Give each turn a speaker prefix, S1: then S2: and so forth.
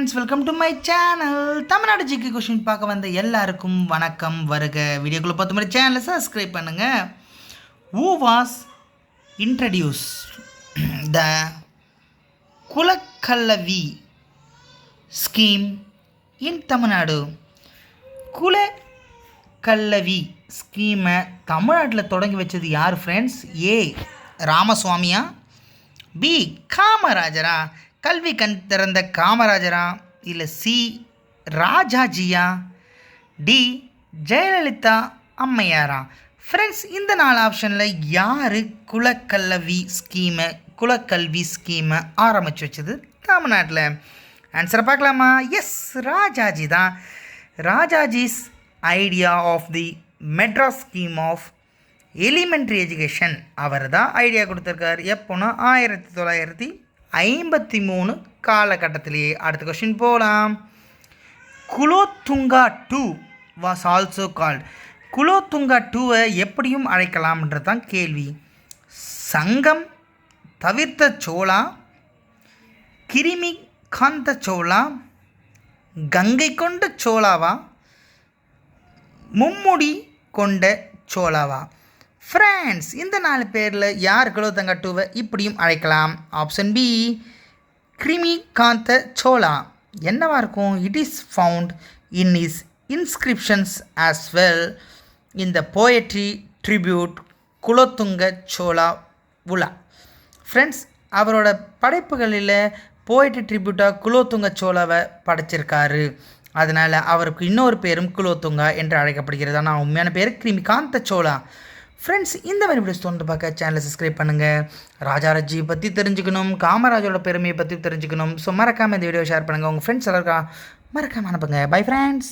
S1: Friends welcome to my channel Tamil Nadu GK question பார்க்க வந்த எல்லாருக்கும் வணக்கம். வருக. வீடியோக்குள்ளே பார்த்த மாதிரி சேனலை சப்ஸ்கிரைப் பண்ணுங்கள் who was introduce the Kulakalvi scheme in Tamil Nadu. குல கல்லவி ஸ்கீமை தமிழ்நாட்டில் தொடங்கி வச்சது யார் ஃப்ரெண்ட்ஸ் ஏ ராமசுவாமியா. பி காமராஜரா. கல்வி கண் திறந்த காமராஜரா இல்லை சி. ராஜாஜியா? டி. ஜெயலலிதா அம்மையாரா? ஃப்ரெண்ட்ஸ் இந்த நாலு ஆப்ஷனில் யார் குலக்கல்வி ஸ்கீமை குலக்கல்வி ஸ்கீமை ஆரம்பித்து வச்சது தமிழ்நாட்டில்? ஆன்சரை பார்க்கலாமா? எஸ் ராஜாஜி தான். Rajaji's idea of the Madras scheme of elementary education அவர் தான் ஐடியா கொடுத்துருக்காரு. எப்போனா ஆயிரத்தி தொள்ளாயிரத்தி ஐம்பத்தி மூணு காலகட்டத்திலேயே அடுத்த கொஷின் போகலாம் Kulothunga two was also called Kulothunga டூவை எப்படியும் அழைக்கலாம்ன்றது தான் கேள்வி. சங்கம் தவிர்த்த சோழா? கிருமி காந்த சோழா? கங்கை கொண்ட சோழாவா? மும்முடி கொண்ட சோழாவா? ஃப்ரெண்ட்ஸ் இந்த நாலு பேரில் யார் குலோத்தங்க டூவை இப்படியும் அழைக்கலாம்? ஆப்ஷன் பி கிரிமி காந்த சோலா. என்னவா இருக்கும்? It is found in is inscriptions as well இந்த poetry tribute Kulothunga Chola Ula. Friends அவரோட படைப்புகளில் போயிட்டு ட்ரிபியூட்டாக குலோத்துங்க சோலாவை படைச்சிருக்காரு. அதனால் அவருக்கு இன்னொரு பேரும் குலோத்துங்கா என்று அழைக்கப்படுகிறது. ஆனால் உண்மையான பேர் கிரிமிகாந்த சோலா. ஃப்ரெண்ட்ஸ் இந்த மாதிரி வீடியோஸ் தோன்று பார்க்க சேனலை சப்ஸ்கிரைப் பண்ணுங்கள் ராஜாராஜி பற்றி தெரிஞ்சுக்கணும் காமராஜோட பெருமையை பற்றி தெரிஞ்சுக்கணும். ஸோ மறக்காமல் இந்த வீடியோ ஷேர் பண்ணுங்கள் உங்கள் ஃப்ரெண்ட்ஸ் எல்லாருக்கா மறக்காமல் அனுப்புங்க. Bye friends